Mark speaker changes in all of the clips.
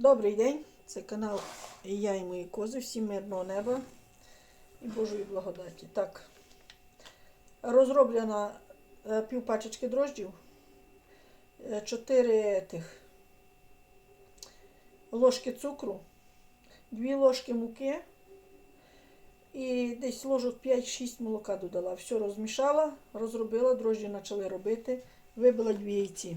Speaker 1: Добрий день, це канал Я і мої кози, всім мирного неба і Божої благодаті. Так, розроблена е, пів дрожджів, 4 тих ложки цукру, 2 ложки муки і десь ложок 5-6 молока додала. Все розмішала, розробила, дрожджі почали робити, вибила 2 яйці.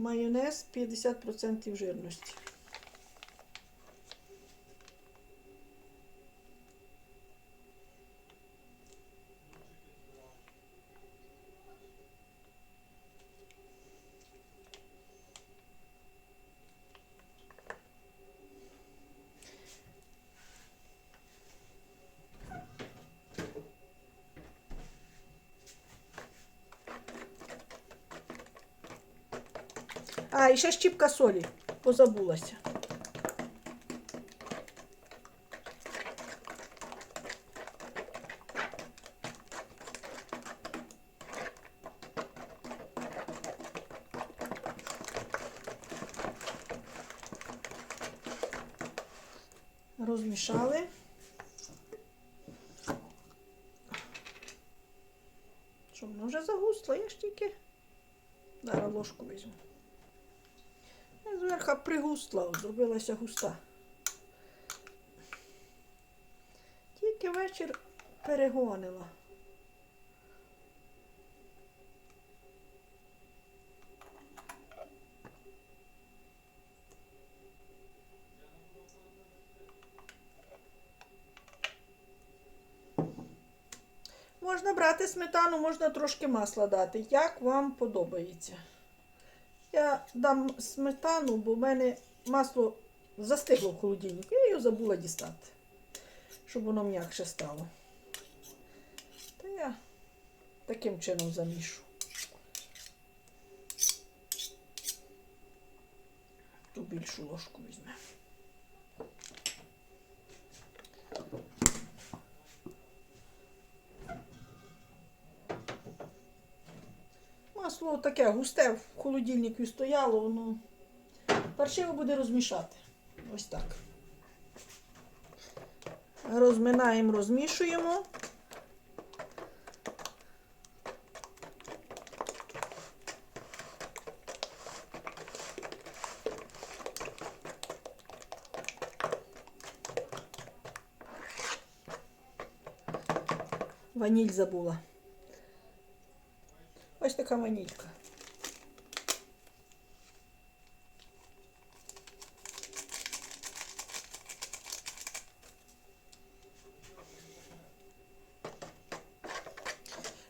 Speaker 1: Майонез 50% жирності. А, і ще щіпка солі. Позабулася. Розмішали. Що, воно вже загусло, я ж тільки. Зараз ложку візьму. Пригустла, зробилася густа. Тільки вечір перегонила. Можна брати сметану, можна трошки масла дати, як вам подобається. Я дам сметану, бо в мене масло застигло в холодильнику. Я його забула дістати, щоб воно м'якше стало. Та я таким чином замішу. Ту більшу ложку візьмемо. Масло таке густе в холодильнику стояло, воно паршиво буде розмішати. Ось так. Розминаємо, розмішуємо. Ваніль забула. Така ванілька.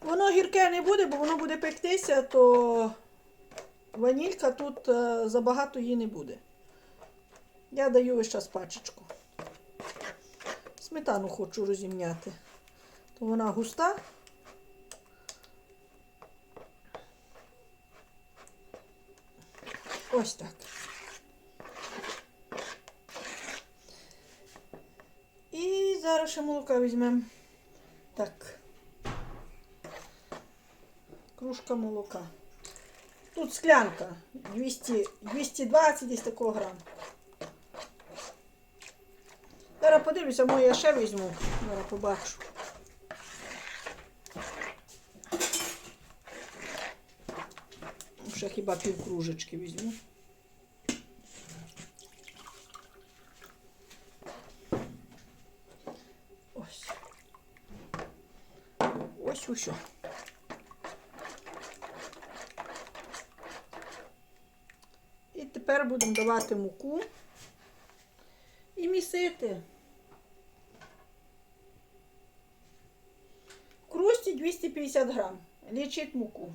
Speaker 1: Воно гірке не буде, бо воно буде пектися, то ванілька тут е, забагато її не буде. Я даю весь час пачечку. Сметану хочу розімняти. То вона густа. Ось так. І зараз ще молока візьмемо. Так. Кружка молока. Тут склянка 200, 220 десь такого грам. Зараз подивлюся, може я ще візьму. Зараз побачу. Ще хіба пів кружечки візьму. Ось. Ось усе. І тепер будемо давати муку і місити. В крусті 250 грам. Лічить муку.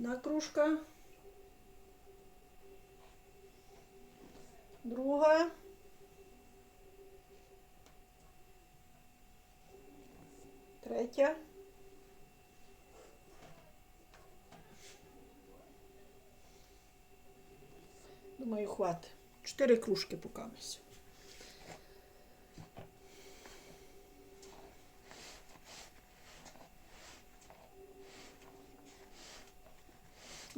Speaker 1: Одна кружка. Друга. Третя. Думаю, хватить. Чотири кружки покамись.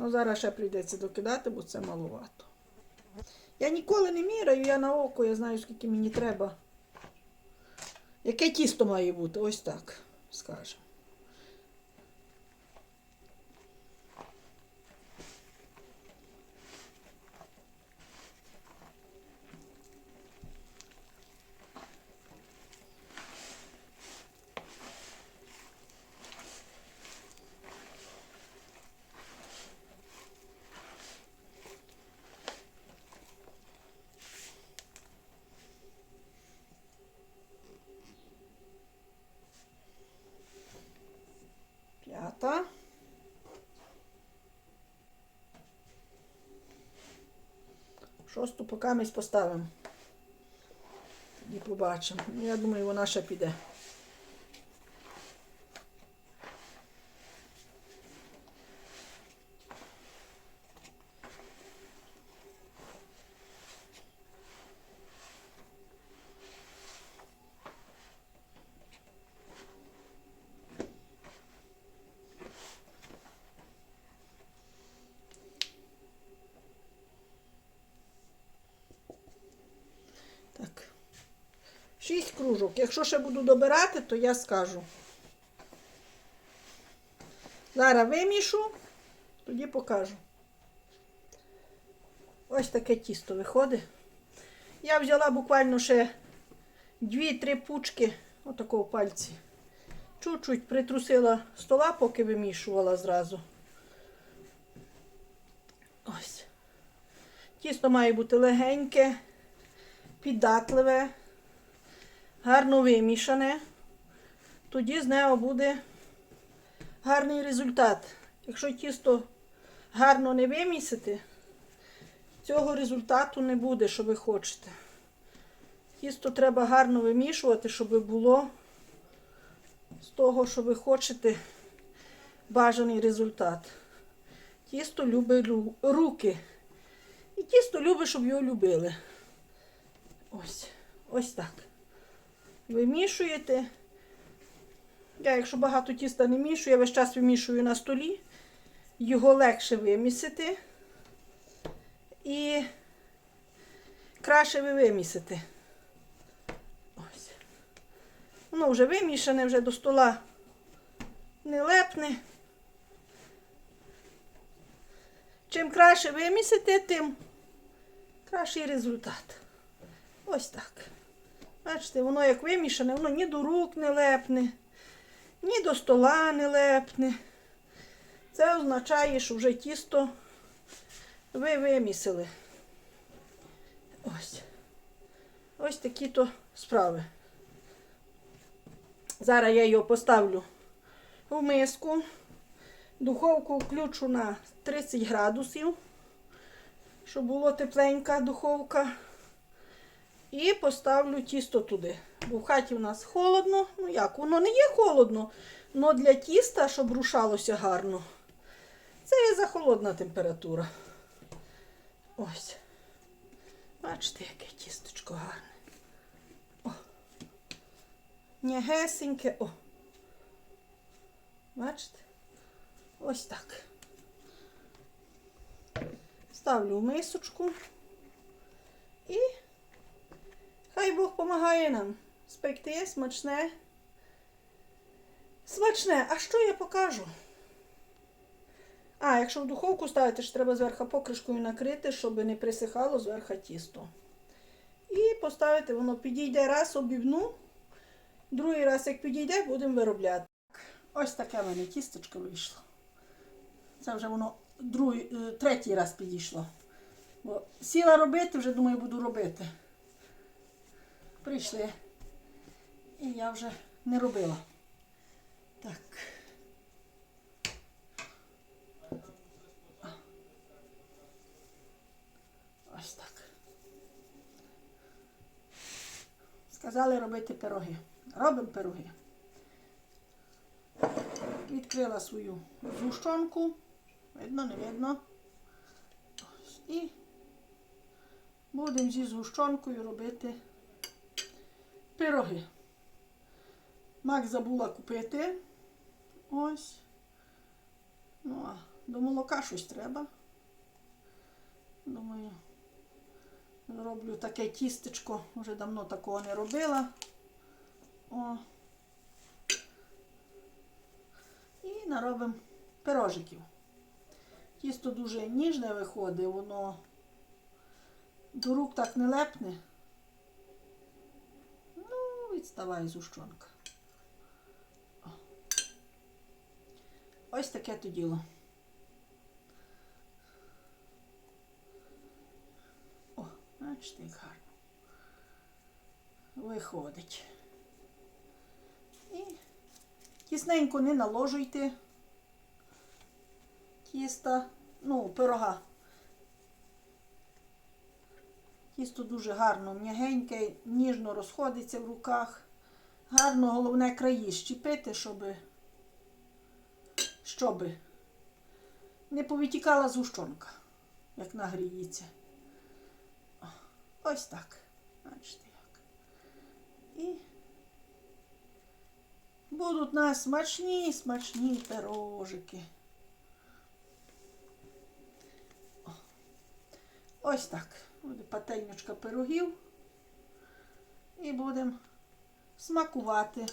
Speaker 1: Ну, зараз ще прийдеться докидати, бо це маловато. Я ніколи не міряю, я на око, я знаю, скільки мені треба. Яке тісто має бути? Ось так, скажемо. Шосту поки ми поставимо. Тоді побачимо. Ну, Я думаю, вона ще піде. Так. Шість кружок. Якщо ще буду добирати, то я скажу. Зараз вимішу, тоді покажу. Ось таке тісто виходить. Я взяла буквально ще дві-три пучки, отакого пальці. Чуть-чуть притрусила стола, поки вимішувала зразу. Ось. Тісто має бути легеньке, піддатливе, гарно вимішане. Тоді з нього буде гарний результат. Якщо тісто гарно не вимісити, цього результату не буде, що ви хочете. Тісто треба гарно вимішувати, щоб було з того, що ви хочете, бажаний результат. Тісто любить руки. І тісто любить, щоб його любили. Ось. Ось так. Вимішуєте. Я, якщо багато тіста не мішую, я весь час вимішую на столі. Його легше вимісити. І краще ви вимісите. Ось. Воно вже вимішане, вже до стола не лепне. Чим краще вимісите, тим кращий результат. Ось так. Бачите, воно як вимішане, воно ні до рук не лепне, ні до стола не лепне. Це означає, що вже тісто ви вимісили. Ось. Ось такі то справи. Зараз я його поставлю в миску. Духовку включу на 30 градусів, щоб було тепленька духовка. І поставлю тісто туди. Бо в хаті в нас холодно. Ну як, воно не є холодно, але для тіста, щоб рушалося гарно, це є захолодна температура. Ось. Бачите, яке тісточко гарне. О. Нягесеньке. О. Бачите? Ось так. Ставлю в мисочку і Бог допомагає нам спекти смачне. Смачне, а що я покажу? А, якщо в духовку ставити, ж треба зверху покришкою накрити, щоб не присихало зверху тісто. І поставити, воно підійде раз, обівну. Другий раз, як підійде, будемо виробляти. Ось таке в мене тісточко вийшло. Це вже воно другий, е, третій раз підійшло. Бо сіла робити, вже думаю, буду робити. Прийшли. І я вже не робила. Так. Ось так. Сказали робити пироги. Робимо пироги. Відкрила свою згущенку. Видно, не видно. І будемо зі згущенкою робити пироги. Мак забула купити. Ось. Ну, а до молока щось треба. Думаю, зроблю таке тістечко. Вже давно такого не робила. О. І наробимо пирожиків. Тісто дуже ніжне виходить, воно до рук так не лепне. Відставай зущонка. О. Ось таке то діло. О, бачите, як гарно. Виходить. І тісненько не наложуйте тіста, ну, пирога. Тісто дуже гарно, м'ягеньке, ніжно розходиться в руках. Гарно, головне, краї щепити, щоб, щоб не повитікала згущенка, як нагріється. Ось так. Бачите як. І будуть нас смачні, смачні пирожики. Ось так. Буде пательничка пирогів. І будемо смакувати.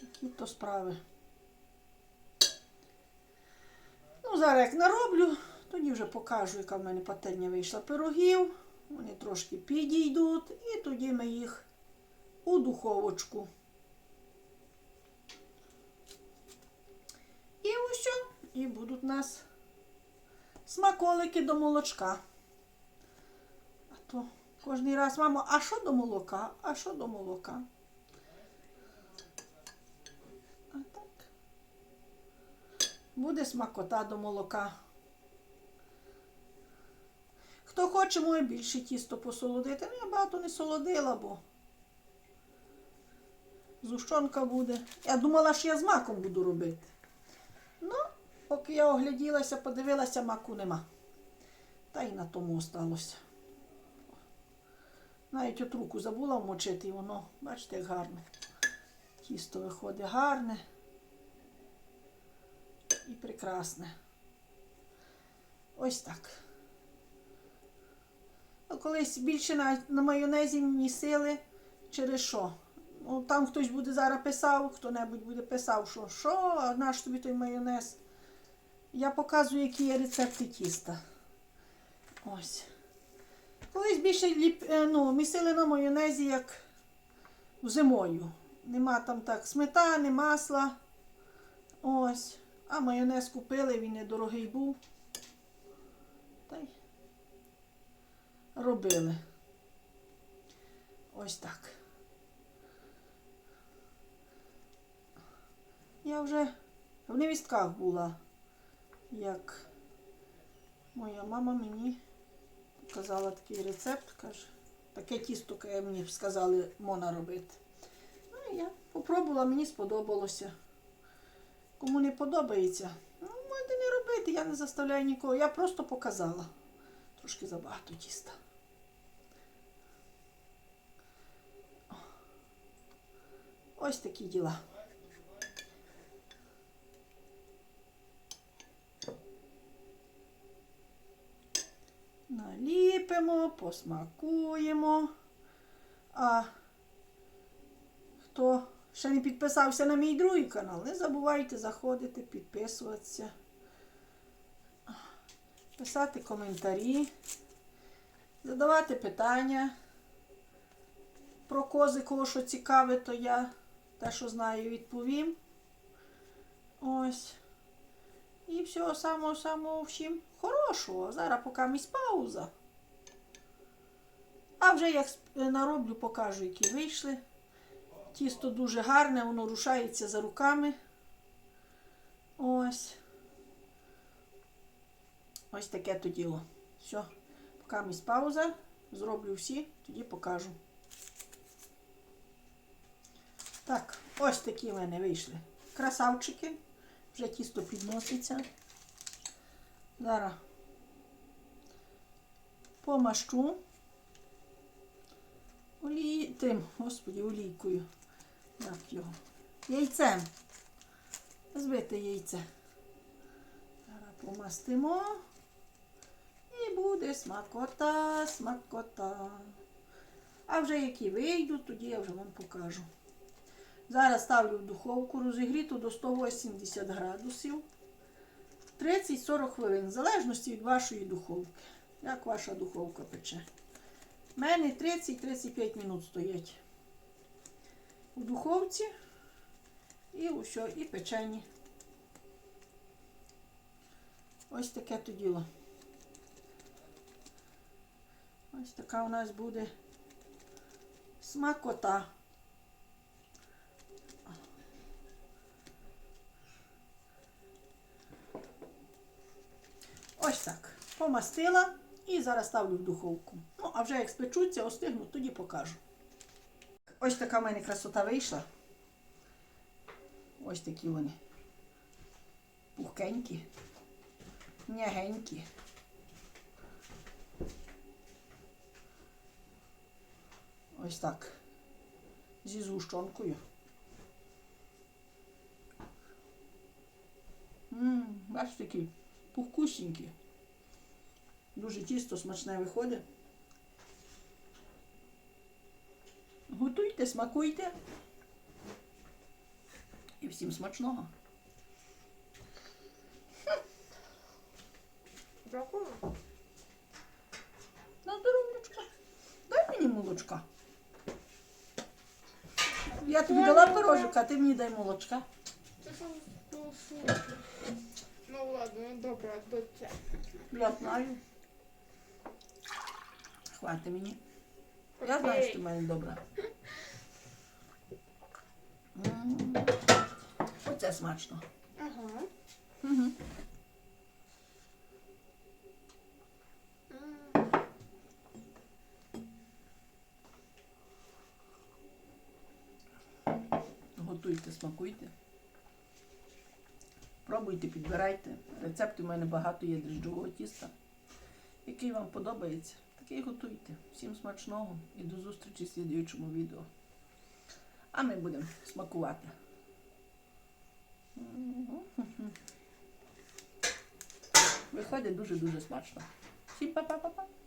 Speaker 1: Які то справи. Ну, зараз як нароблю, тоді вже покажу, яка в мене пательня вийшла пирогів. Вони трошки підійдуть, і тоді ми їх у духовочку. І усе, і будуть у нас смаколики до молочка. А то кожен раз, мамо, а що до молока? А що до молока? А так. Буде смакота до молока. Хто хоче, може більше тісто посолодити. Ну, я багато не солодила, бо зущонка буде. Я думала, що я з маком буду робити. Поки я огляділася, подивилася, маку нема. Та й на тому осталося. Навіть от руку забула вмочити, і воно, бачите, як гарно. Тісто виходить гарне і прекрасне. Ось так. Ну, колись більше на, на майонезі місили через що? Ну, там хтось буде зараз писав, хто-небудь буде писав, що що, а наш тобі той майонез. Я показую, які є рецепти тіста. Ось. Колись більше ліп, е, ну, місили на майонезі, як зимою. Нема там так сметани, масла. Ось. А майонез купили, він недорогий був. Та й робили. Ось так. Я вже в невістках була, як моя мама мені показала такий рецепт, каже, таке тісто, яке мені сказали, можна робити. Ну, я попробувала, мені сподобалося. Кому не подобається, ну, можете не робити, я не заставляю нікого. Я просто показала. Трошки забагато тіста. Ось такі діла. Наліпимо, посмакуємо. А хто ще не підписався на мій другий канал, не забувайте заходити, підписуватися, писати коментарі, задавати питання про кози, кого що цікаве, то я те, що знаю, відповім. Ось. І всього самого-самого всім хорошого. Зараз поки місь пауза. А вже як нароблю, покажу, які вийшли. Тісто дуже гарне, воно рушається за руками. Ось. Ось таке то діло. Все, поки місь пауза. Зроблю всі, тоді покажу. Так, ось такі в мене вийшли. Красавчики. Вже тісто підноситься. Зараз помащу олій... тим, господі, олійкою. Як його? Яйцем. збите яйце. Зараз помастимо. І буде смакота, смакота. А вже які вийдуть, тоді я вже вам покажу. Зараз ставлю в духовку розігріту до 180 градусів. 30-40 хвилин, в залежності від вашої духовки. Як ваша духовка пече. У мене 30-35 минут стоять у духовці і усе, і печені. Ось таке то діло. Ось така у нас буде смакота. Ось так. Помастила і зараз ставлю в духовку. Ну, а вже як спечуться, остигнуть, тоді покажу. Ось така в мене красота вийшла. Ось такі вони. Пухкенькі, м'ягенькі. Ось так. Зі згущенкою. Ммм, бачите, такі пухкусінькі. Дуже тісто смачне виходить. Готуйте, смакуйте. І всім смачного.
Speaker 2: Дякую.
Speaker 1: На здоров'ячка. Дай мені молочка. Я тобі дала пирожика, а ти мені дай молочка.
Speaker 2: Ну. Ну ладно, добре, до це.
Speaker 1: Я знаю. Хвати мені. Я знаю, що ти в мене добра. М. Оце смачно.
Speaker 2: Ага.
Speaker 1: Угу. Готуйте, смакуйте. Пробуйте, підбирайте. Рецептів у мене багато є дріжджового тіста. Який вам подобається, такий готуйте. Всім смачного і до зустрічі в слідуючому відео. А ми будемо смакувати. Виходить дуже-дуже смачно. Всім па-па-па-па.